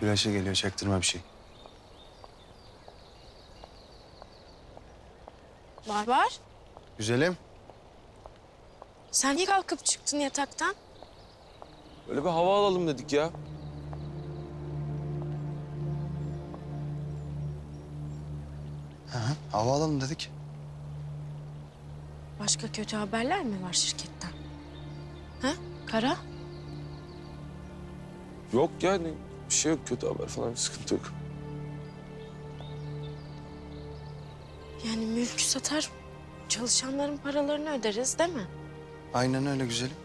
Güneşe geliyor çaktırma bir şey. Var var. Güzelim. Sen niye kalkıp çıktın yataktan? Böyle bir hava alalım dedik ya. Hı hı. Hava alalım dedik. Başka kötü haberler mi var şirketten? Ha? Kara? Yok yani bir şey yok kötü haber falan bir sıkıntı yok. Yani mülkü satar, çalışanların paralarını öderiz değil mi? Aynen öyle güzelim.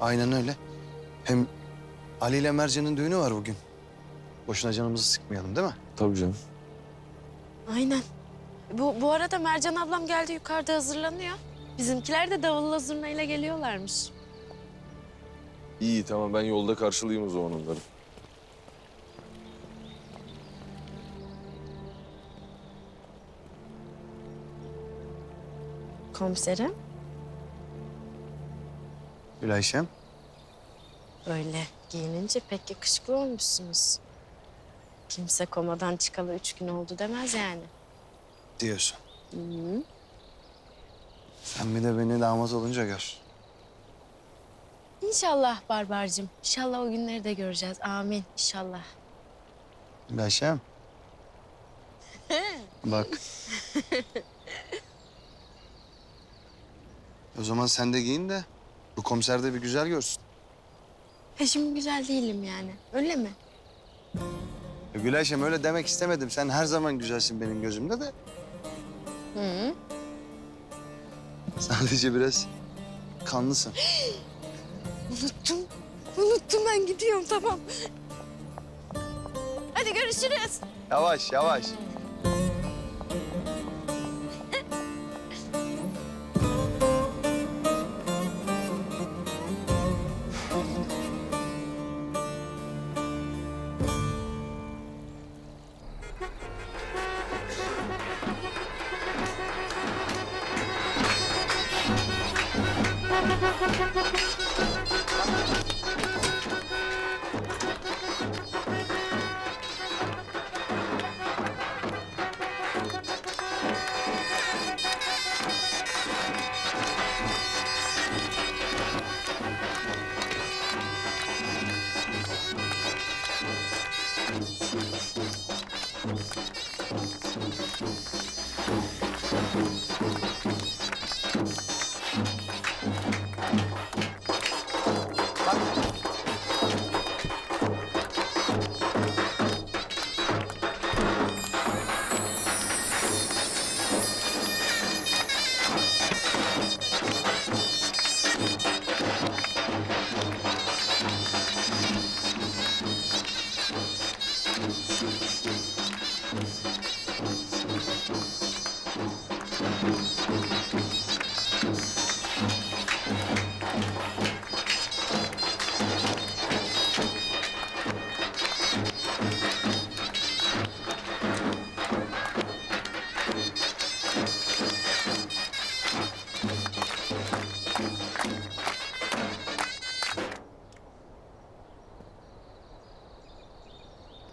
Aynen öyle. Hem Ali ile Mercan'ın düğünü var bugün. Boşuna canımızı sıkmayalım değil mi? Tabii canım. Aynen. Bu, bu arada Mercan ablam geldi yukarıda hazırlanıyor. Bizimkiler de davulla zurnayla geliyorlarmış. İyi tamam ben yolda karşılayayım o zaman onları. Komiserim. Gülayşem. Öyle giyinince pek yakışıklı olmuşsunuz. Kimse komadan çıkalı üç gün oldu demez yani. diyorsun. Hı. Sen bir de beni damat olunca gör. İnşallah Barbarcığım. İnşallah o günleri de göreceğiz. Amin. İnşallah. Gülayşem. Bak. o zaman sen de giyin de bu komiser de bir güzel görsün. He şimdi güzel değilim yani. Öyle mi? Ya Gülayşem öyle demek istemedim. Sen her zaman güzelsin benim gözümde de. Hı. Sadece biraz kanlısın. Unuttum. Unuttum ben gidiyorum tamam. Hadi görüşürüz. Yavaş yavaş.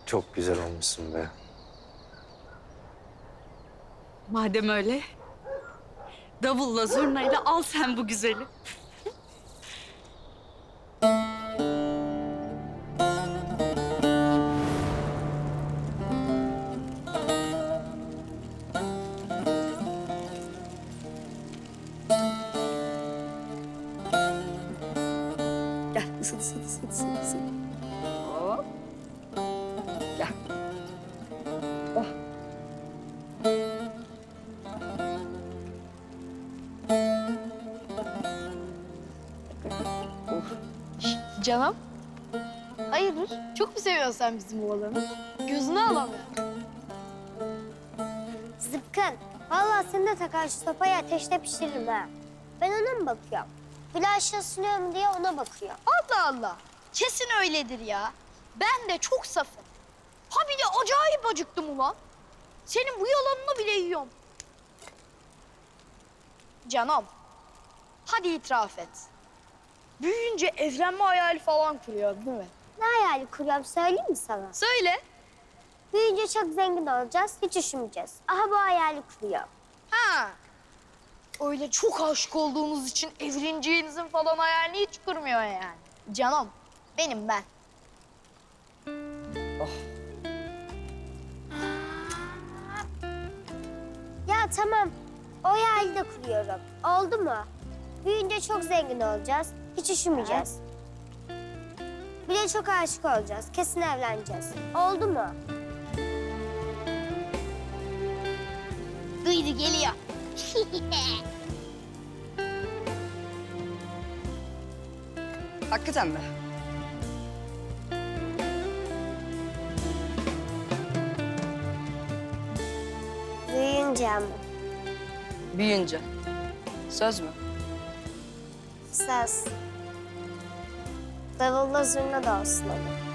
Çok güzel olmuşsun be. Madem öyle, davulla zurnayla al sen bu güzeli. Canım. Hayırdır? Çok mu seviyorsun sen bizim oğlanı? Gözünü alamıyor. Zıpkın. Vallahi seni de takar şu sopayı ateşte pişiririm ha. Ben ona mı bakıyorum? Flaş ısınıyorum diye ona bakıyor. Allah Allah. Kesin öyledir ya. Ben de çok safım. Ha bir de acayip acıktım ulan. Senin bu yalanını bile yiyorum. Canım. Hadi itiraf et. Büyüyünce evlenme hayali falan kuruyor değil mi? Ne hayali kuruyorum söyleyeyim mi sana? Söyle. Büyüyünce çok zengin olacağız, hiç üşümeyeceğiz. Aha bu hayali kuruyorum. Ha. Öyle çok aşık olduğunuz için evleneceğinizin falan hayalini hiç kurmuyor yani. Canım benim ben. Ya tamam, o hayali de kuruyorum. Oldu mu? Büyüyünce çok zengin olacağız, hiç üşümeyeceğiz. Bir de çok aşık olacağız, kesin evleneceğiz. Oldu mu? Duydu geliyor. Hakikaten mi? Büyüyünce ama. Büyüyünce. Söz mü? Söz. Davulla zurna da olsun ama.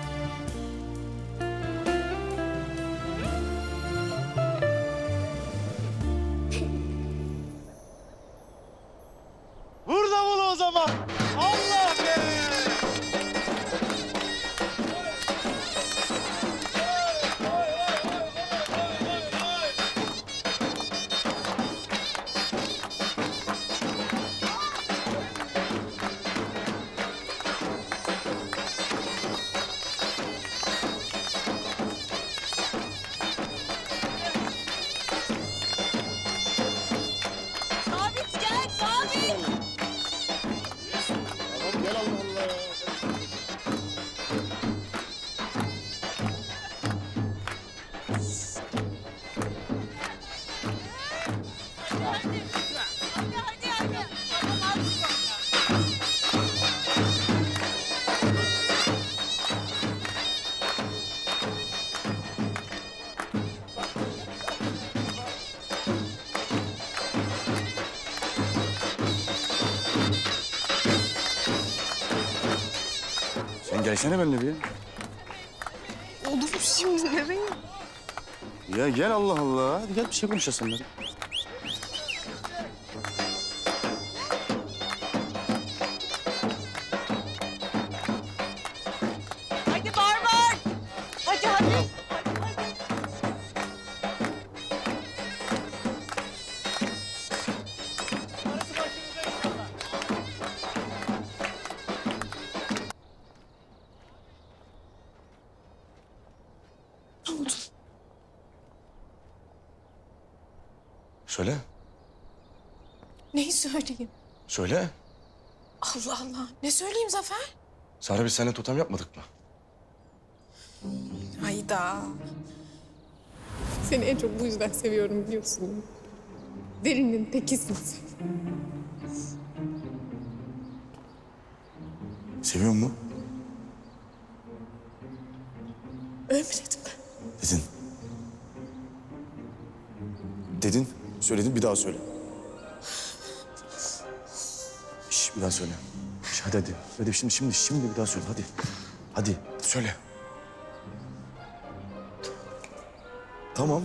Gelsene benimle bir. Olur şimdi nereye? Ya gel Allah Allah. Hadi gel bir şey seninle. Hadi Söyle. Neyi söyleyeyim? Söyle. Allah Allah. Ne söyleyeyim Zafer? Sare biz seninle totem yapmadık mı? Hayda. Seni en çok bu yüzden seviyorum biliyorsun. Derinin tekisin sen. Seviyor mu? Ölmedim Söyledin bir daha söyle. Şş, bir daha söyle. Şş, hadi hadi. Hadi şimdi şimdi şimdi bir daha söyle hadi. Hadi söyle. Tamam.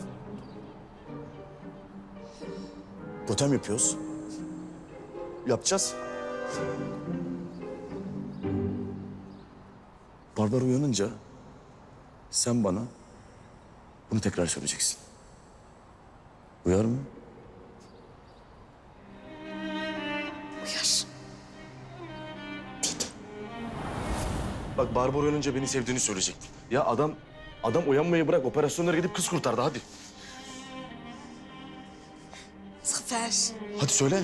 Totem yapıyoruz. Yapacağız. Barbar uyanınca sen bana bunu tekrar söyleyeceksin. Uyar mı? Bak Barbar uyanınca beni sevdiğini söyleyecektin. Ya adam adam uyanmayı bırak operasyonlara gidip kız kurtardı hadi. Zafer. Hadi söyle.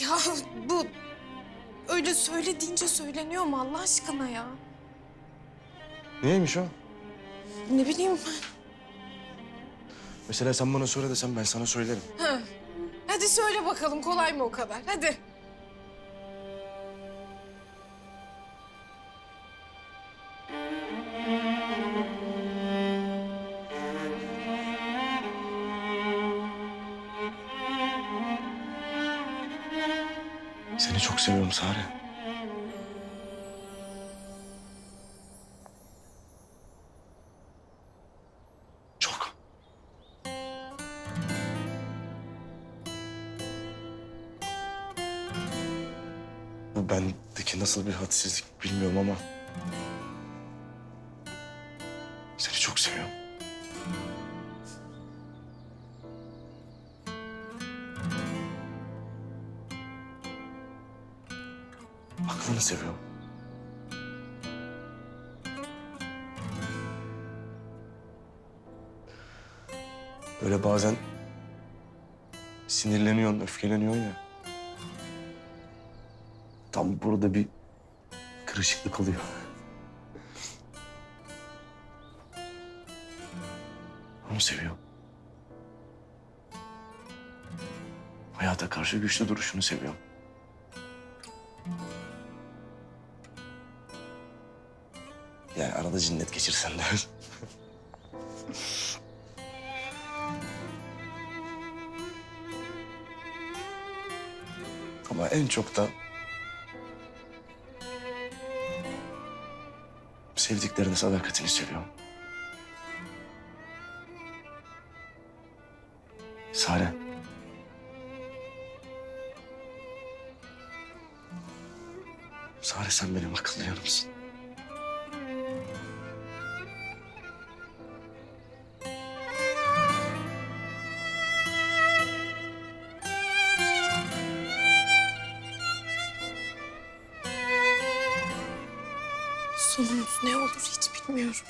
Ya bu öyle söyle deyince söyleniyor mu Allah aşkına ya? Neymiş o? Ne bileyim ben. Mesela sen bana söyle desem ben sana söylerim. Ha. Hadi söyle bakalım kolay mı o kadar? Hadi. Bendeki nasıl bir hadsizlik bilmiyorum ama... Seni çok seviyorum. Aklını seviyorum. Böyle bazen sinirleniyorsun, öfkeleniyorsun ya. Tam burada bir kırışıklık oluyor. Onu seviyorum. Hayata karşı güçlü duruşunu seviyorum. Yani arada cinnet geçirsen de. Ama en çok da sevdiklerine sadakatini seviyorum. Sare. Sare sen benim akıllı yanımsın. Sonumuz ne olur hiç bilmiyorum.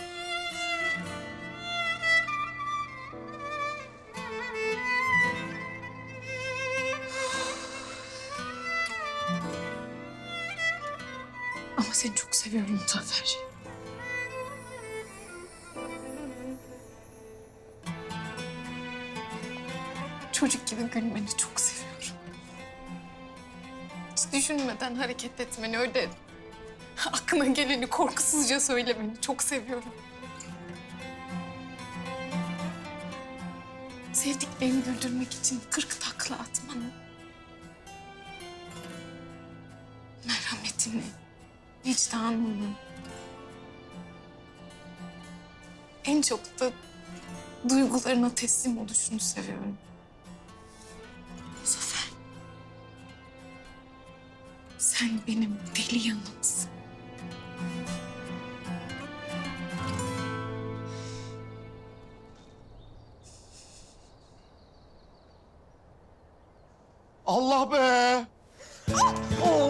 Ama seni çok seviyorum Muzaffer. Çocuk gibi gülmeni çok seviyorum. Hiç düşünmeden hareket etmeni, öyle aklına geleni korkusuzca söylemeni çok seviyorum. Sevdiklerini güldürmek için kırk takla atmanı. Merhametini, vicdanını. En çok da duygularına teslim oluşunu seviyorum. Zafer. Sen benim deli yanımsın. Allah be! Düşeceğiz deli